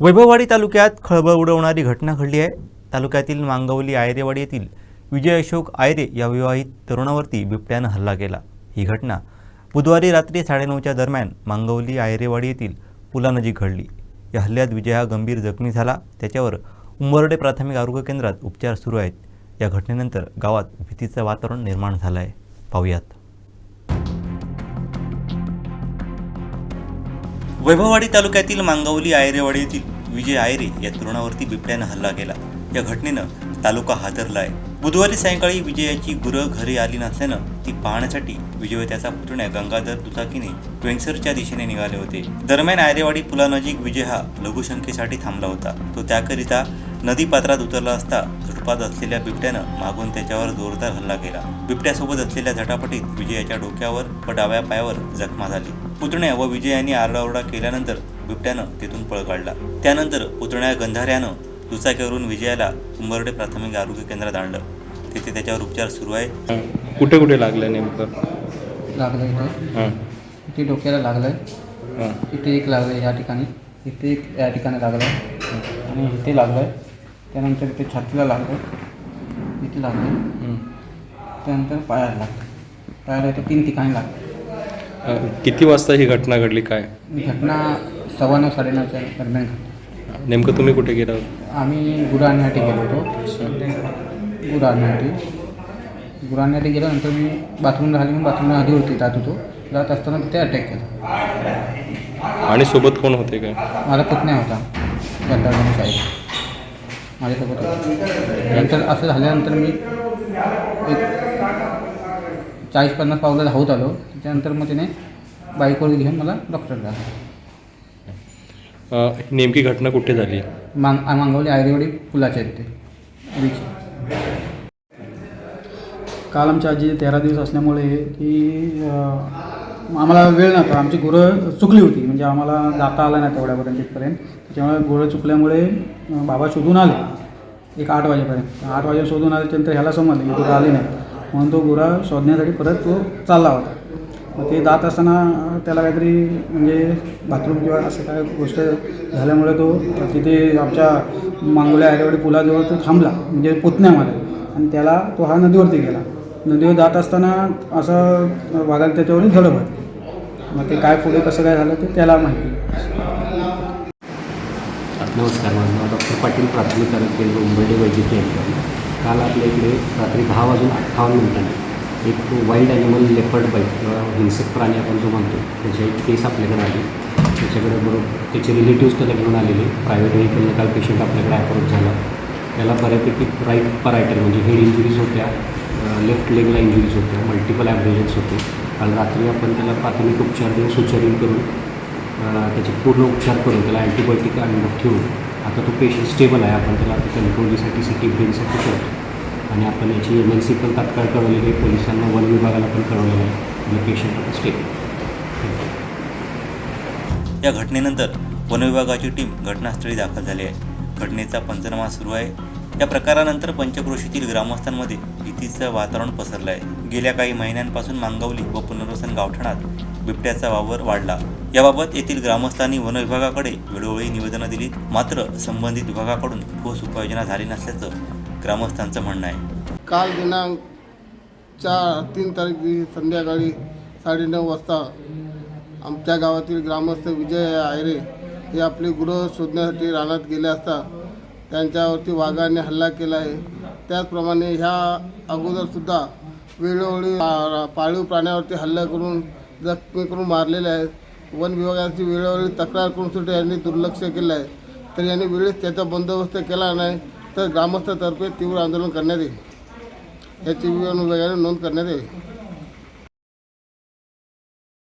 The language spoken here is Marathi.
वैभववाडी तालुक्यात खळबळ उडवणारी घटना घडली आहे. तालुक्यातील मांगवली आयरेवाडी येथील विजय अशोक आयरे या विवाहित तरुणावरती बिबट्यानं हल्ला केला. ही घटना बुधवारी रात्री साडेनऊच्या दरम्यान मांगवली आयरेवाडी येथील पुलानजीक घडली. या हल्ल्यात विजय हा गंभीर जखमी झाला. त्याच्यावर उंबर्डे प्राथमिक आरोग्य केंद्रात उपचार सुरू आहेत. या घटनेनंतर गावात भीतीचं वातावरण निर्माण झालं आहे पाहूयात. वैभववाडी तालुक्यातील मांगवली आयरेवाडी येथील विजय आयरे या तरुणावरती बिबट्यानं हल्ला केला. या घटनेनं तालुका हादरला आहे बुधवारी सायंकाळी विजयाची गुरं घरी आली नसल्यानं ती पाहण्यासाठी विजय त्याचा पुतण्या गंगाधर दुचाकीने वेंगसरच्या दिशेने निघाले होते. दरम्यान आयरेवाडी पुलानजीक विजय हा लघुशंकेसाठी थांबला होता. तो त्याकरिता नदी पात्रात उतरला असता झुडपात असलेल्या बिबट्यानं मागून त्याच्यावर जोरदार हल्ला केला. बिबट्यासोबत असलेल्या झटापटीत विजयाच्या डोक्यावर व डाव्या पायावर जखमा झाली. पुतण्या व विजयाने आरडाओरडा केल्यानंतर बिबट्यानं तिथून पळ काढला. त्यानंतर पुतण्या गंधाऱ्यानं दुचाकीवरून विजयाला उंबर्डे प्राथमिक आरोग्य केंद्रात आणलं. तिथे त्याच्यावर उपचार सुरू आहे. कुठे कुठे लागलं नेमकं? लागलं इथे. हां. इथे डोक्याला लागलं आहे हां. इथे एक लागलं आहे या ठिकाणी. इथे एक या ठिकाणी लागलं आहे आणि इथे लागलं आहे त्यानंतर इथे छातीला लागलं आहे इथे लागलं आहे हं. त्यानंतर पायाला लागलं पायाला इथे तीन ठिकाणी लागलं किती वाजता ही घटना घडली? काय? ही घटना सव्वा नऊ साडेनऊच्या दरम्यान घडली. नेमकं तुम्ही कुठे गेला? होता आम्ही गुरु आणण्यासाठी गेलो होतो. गुरु आणण्यासाठी गुरु आणण्यासाठी गेल्यानंतर मी बाथरूम राहिली म्हणून बाथरूमला नदीवरती जात होतो. जात असताना तिथे अटॅक केला. आणि सोबत कोण होते काय? माझा पुतण्या होता गंधारगण साहेब. माझ्यासोबत होता. नंतर असं झाल्यानंतर मी एक चाळीस पन्नास पावलं धावत आलो. त्याच्यानंतर मग त्याने बाईकवर घेऊन मला डॉक्टरला अं, नेमकी घटना कुठे झाली? मांग मांगवली आयरेवाडी पुलाच्या इथे. बीच. काल आमची आजी तेरा दिवस असल्यामुळे की अं, आम्हाला वेळ नव्हता. आमची गुरं चुकली होती. म्हणजे आम्हाला जाता आलं नाही तेवढ्यापर्यंत इथपर्यंत. त्याच्यामुळे गुरं चुकल्यामुळे अं, बाबा शोधून आले. एक आठ वाजेपर्यंत. आठ वाजे शोधून आले त्यानंतर ह्याला समजलं की गुरं आली नाही. म्हणून तो गुरा शोधण्यासाठी परत तो चालला होता. मग ते जात असताना त्याला काहीतरी म्हणजे बाथरूम किंवा असं काय गोष्ट झाल्यामुळे तो तिथे आमच्या मांगोल्या आयरेवाडी पुलाजवळ तो थांबला म्हणजे पुतण्यामध्ये आणि त्याला तो हा नदीवरती गेला. नदीवर जात असताना असं वाघाला त्याच्यावरून झडप आहे मग ते काय पुढे कसं काय झालं ते त्याला माहिती. नमस्कार माझं नाव डॉक्टर पाटील प्राथमिक आरोग्य केंद्र उंबर्डे वैद्यकीय काल आपल्या इकडे रात्री दहा वाजून अठ्ठावन्न मिनिटांनी एक वाईल्ड ॲनिमल लेपर्ड बाईक किंवा हिंसक प्राणी आपण जो म्हणतो त्याची एक केस आपल्याकडे आली. त्याच्याकडे बरोबर त्याचे रिलेटिव्स त्याला घेऊन आलेले. प्रायव्हेट व्हेकलनं काल पेशंट आपल्याकडे अप्रोच झाला. त्याला बऱ्यापैकी राईट परायटल म्हणजे हेड इंजुरीज होत्या लेफ्ट लेगला इंजुरीज होत्या मल्टिपल ॲब्रेजन्स होते. काल रात्री आपण त्याला प्राथमिक उपचार देऊन सुचरित करून त्याचे पूर्ण उपचार करून त्याला अँटीबायोटिक अंडर ठेवून आता तो पेशंट स्टेबल आहे. आपण त्याला आता कंट्रोलीसाठी सिटी ब्रेनसाठी करतो आणि आपण याची एम पण तात्काळ कळवलेली आहे. पोलिसांना वन विभागाला पण कळवलेलं आहे. पेशंट या घटनेनंतर वनविभागाची टीम घटनास्थळी दाखल झाली आहे. घटनेचा पंचनामा सुरू आहे. या प्रकारानंतर पंचक्रोशीतील ग्रामस्थांमध्ये भीतीचं वातावरण पसरलं आहे. गेल्या काही महिन्यांपासून मांगवली व पुनर्वसन गावठाणात बिबट्याचा वावर वाढला. याबाबत येथील ग्रामस्थांनी वनविभागाकडे वेळोवेळी निवेदनं दिली मात्र संबंधित विभागाकडून ठोस उपाययोजना झाली नसल्याचं ग्रामस्थांचं म्हणणं आहे. काल दिनांक चार तीन तारीख संध्याकाळी साडेनऊ वाजता आमच्या गावातील ग्रामस्थ विजय आयरे हे आपले गृह शोधण्यासाठी रानात गेले असता त्यांच्यावरती वाघाने हल्ला केला आहे. त्याचप्रमाणे ह्या अगोदरसुद्धा वेळोवेळी पा- पाळीव प्राण्यावरती हल्ला करून जखमी करून मारलेले आहेत. वन विभागाची वेळोवेळी तक्रार करून सुद्धा यांनी दुर्लक्ष केलं आहे. तर यांनी वेळेस त्याचा बंदोबस्त केला नाही. तर ग्रामस्थातर्फे तीव्र आंदोलन करण्यात येईल याची वन विभागाने नोंद करण्यात येईल